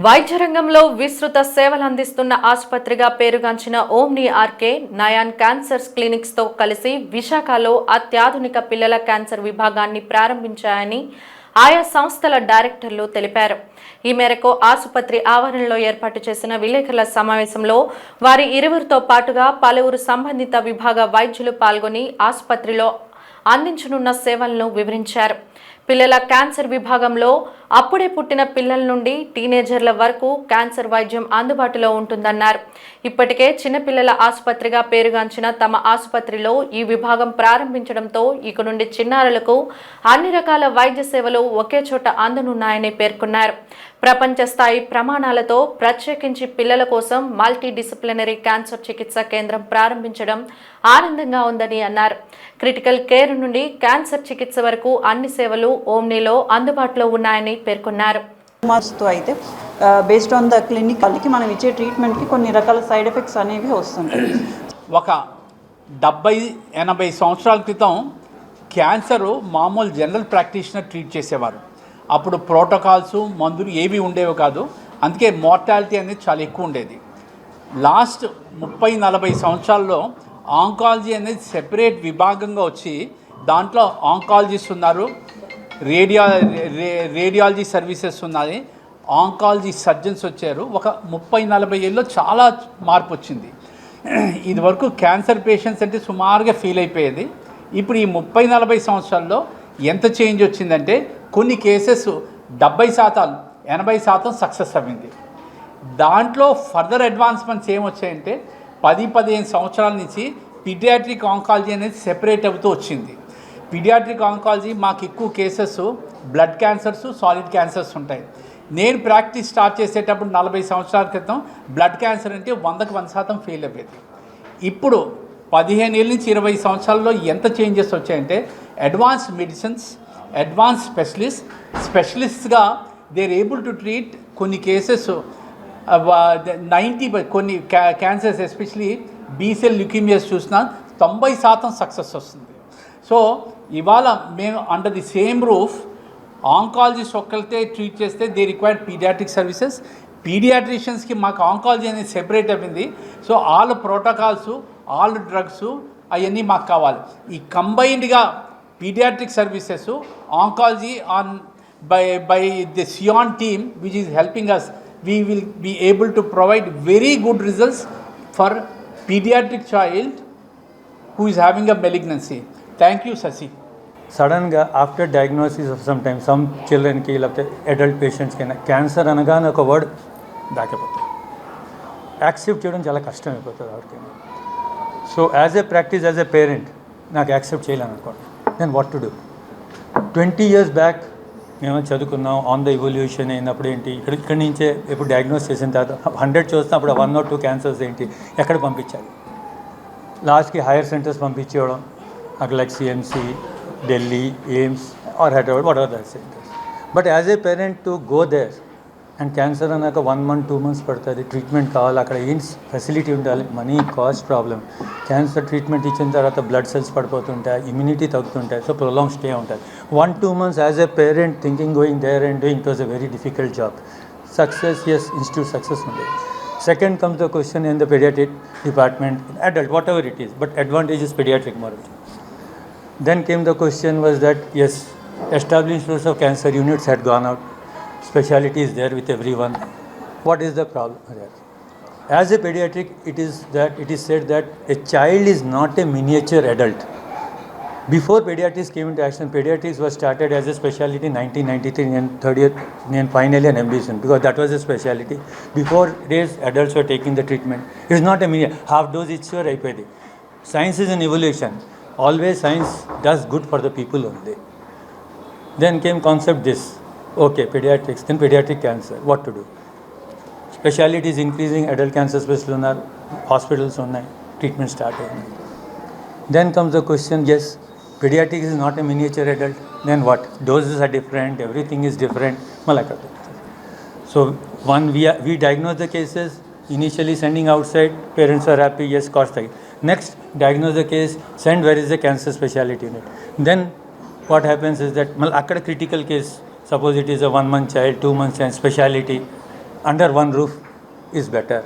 వైద్య రంగంలో విస్తృత సేవలు అందిస్తున్న ఆసుపత్రిగా పేరుగాంచిన Omni R K Nayan cancers క్లినిక్స్తో కలిసి విశాఖలో అత్యాధునిక పిల్లల క్యాన్సర్ విభాగాన్ని ప్రారంభించాయని ఆయా సంస్థల డైరెక్టర్లు తెలిపారు. ఈ మేరకు ఆసుపత్రి ఆవరణలో ఏర్పాటు చేసిన విలేకరుల సమావేశంలో వారి ఇరువురితో పాటుగా పలువురు సంబంధిత విభాగ వైద్యులు పాల్గొని ఆసుపత్రిలో అందించనున్న సేవలను వివరించారు. పిల్లల క్యాన్సర్ విభాగంలో అప్పుడే పుట్టిన పిల్లల నుండి టీనేజర్ల వరకు క్యాన్సర్ వైద్యం అందుబాటులో ఉంటుందన్నారు. ఇప్పటికే చిన్నపిల్లల ఆసుపత్రిగా పేరుగాంచిన తమ ఆసుపత్రిలో ఈ విభాగం ప్రారంభించడంతో ఇక నుండి చిన్నారులకు అన్ని రకాల వైద్య సేవలు ఒకే చోట అందనున్నాయని పేర్కొన్నారు. ప్రపంచ స్థాయి ప్రమాణాలతో ప్రత్యేకించి పిల్లల కోసం మల్టీ డిసిప్లినరీ క్యాన్సర్ చికిత్స కేంద్రం ప్రారంభించడం ఆనందంగా ఉందని అన్నారు. క్రిటికల్ కేర్ నుండి క్యాన్సర్ చికిత్స వరకు అన్ని సేవలు ఓమ్నీలో అందుబాటులో ఉన్నాయని పేర్కొన్నారు. మార్క్స్తో అయితే బేస్డ్ ఆన్ ద క్లినిక్ వాళ్ళకి మనం ఇచ్చే ట్రీట్మెంట్కి కొన్ని రకాల సైడ్ ఎఫెక్ట్స్ అనేవి వస్తుంటాయి. ఒక డెబ్బై ఎనభై సంవత్సరాల క్రితం క్యాన్సరు మామూలు జనరల్ ప్రాక్టీషనర్ ట్రీట్ చేసేవారు. అప్పుడు ప్రోటోకాల్స్ మందులు ఏవి ఉండేవి కాదు. అందుకే మార్టాలిటీ అనేది చాలా ఎక్కువ ఉండేది. లాస్ట్ ముప్పై నలభై సంవత్సరాల్లో ఆంకాలజీ అనేది సెపరేట్ విభాగంగా వచ్చి దాంట్లో ఆంకాలజిస్ట్ ఉన్నారు రేడియా రేడియాలజీ సర్వీసెస్ ఉన్నాయి. ఆంకాలజీ సర్జన్స్ వచ్చారు. ఒక ముప్పై నలభై ఏళ్ళలో చాలా మార్పు వచ్చింది. ఇది వరకు క్యాన్సర్ పేషెంట్స్ అంటే సుమారుగా ఫీల్ అయిపోయేది. ఇప్పుడు ఈ ముప్పై నలభై సంవత్సరాల్లో ఎంత చేంజ్ వచ్చిందంటే కొన్ని కేసెస్ డెబ్బై శాతం ఎనభై శాతం సక్సెస్ అయింది దాంట్లో ఫర్దర్ అడ్వాన్స్మెంట్స్ ఏమొచ్చాయంటే పది పదిహేను సంవత్సరాల నుంచి పిడియాట్రిక్ ఆంకాలజీ అనేది సెపరేట్ అవుతూ వచ్చింది. పిడియాట్రిక్ ఆంకాలజీ మాకు ఎక్కువ cases blood cancers solid cancers ఉంటాయి. నేను ప్రాక్టీస్ స్టార్ట్ చేసేటప్పుడు నలభై సంవత్సరాల క్రితం బ్లడ్ క్యాన్సర్ అంటే వందకు వంద శాతం ఫెయిల్ అయిపోయింది. ఇప్పుడు పదిహేను ఏళ్ళ నుంచి ఇరవై సంవత్సరాల్లో ఎంత చేంజెస్ వచ్చాయంటే అడ్వాన్స్ మెడిసిన్స్ అడ్వాన్స్ స్పెషలిస్ట్ స్పెషలిస్ట్గా దేర్ ఏబుల్ టు ట్రీట్ కొన్ని కేసెస్ నైంటీ uh, కొన్ని cancers especially B cell leukaemias చూసినా తొంభై శాతం సక్సెస్ వస్తుంది. సో ఇవాళ మేము under the same roof oncologist ఒక్కరితే treat చేస్తే దే రిక్వైర్డ్ పీడియాట్రిక్ సర్వీసెస్ పీడియాట్రిషియన్స్కి మాకు ఆంకాలజీ అనేది సెపరేట్ అయింది so all protocols all drugs అవన్నీ మాకు కావాలి. ఈ కంబైన్డ్గా pediatric services oncology on by by the Sion team which is helping us we will be able to provide very good results for pediatric child who is having a malignancy thank you Shashi సడన్గా after diagnosis of some time some చిల్డ్రన్కి లేకపోతే adult పేషెంట్స్కి cancer అనగానే ఒక word దాకిపోతుంది accept చేయడం చాలా కష్టం అయిపోతుంది ఎవరికి so as a practice as a parent నాకు యాక్సెప్ట్ చేయలేను అనుకోండి నేను what to do. Twenty years back మేము చదువుకున్నాం ఆన్ ద ఇవల్యూషన్ అయినప్పుడు ఏంటి ఇక్కడ ఇక్కడి నుంచే ఇప్పుడు డయాగ్నోస్ చేసిన తర్వాత హండ్రెడ్ చూస్తే అప్పుడు వన్ ఆర్ టూ క్యాన్సర్స్ ఏంటి ఎక్కడ పంపించాలి లాస్ట్కి హైయర్ సెంటర్స్ పంపించేయడం అక్కడ like CMC Delhi AIIMS or Hyderabad what are there centres but as a parent to go there and cancer అన్నాక వన్ మంత్ టూ మంత్స్ పడుతుంది. ట్రీట్మెంట్ కావాలి. అక్కడ ఏం ఫెసిలిటీ ఉండాలి. Money cost problem cancer treatment ఇచ్చిన తర్వాత బ్లడ్ సెల్స్ పడిపోతుంటాయి. Immunity తగ్గుతుంటాయి. సో ప్రొలాంగ్ స్టే ఉంటుంది. One two months as a parent thinking going there and doing it was a very difficult job success yes institute success ఉండే second comes the question in the paediatric department adult whatever it is but advantages paediatric మరి then came the question was that yes establishments of cancer units had gone out specialty is there with everyone. What is the problem there? As a pediatric, it is that it is said that a child is not a miniature adult. Before pediatrics came into action, pediatrics was started as a specialty in 1993 and 30th and finally an MD because that was a specialty. Before this, adults were taking the treatment. It's not a mini half dose it's your IPD. Science is an evolution. Always science does good for the people only. Then came concept this. Okay, pediatrics. Then pediatric cancer. What to do? Speciality is increasing. Adult cancer specialists hospitals on treatment start. Then comes the question, yes, pediatrics is not a miniature adult. Then what? Doses are different. Everything is different. So one, we, are, we diagnose the cases. Initially sending outside, parents are happy, yes, cost. Next, diagnose the case, send where is the cancer specialty unit. Then what happens is that, well, critical case Suppose it is a one month child, two months child, speciality under one roof is better.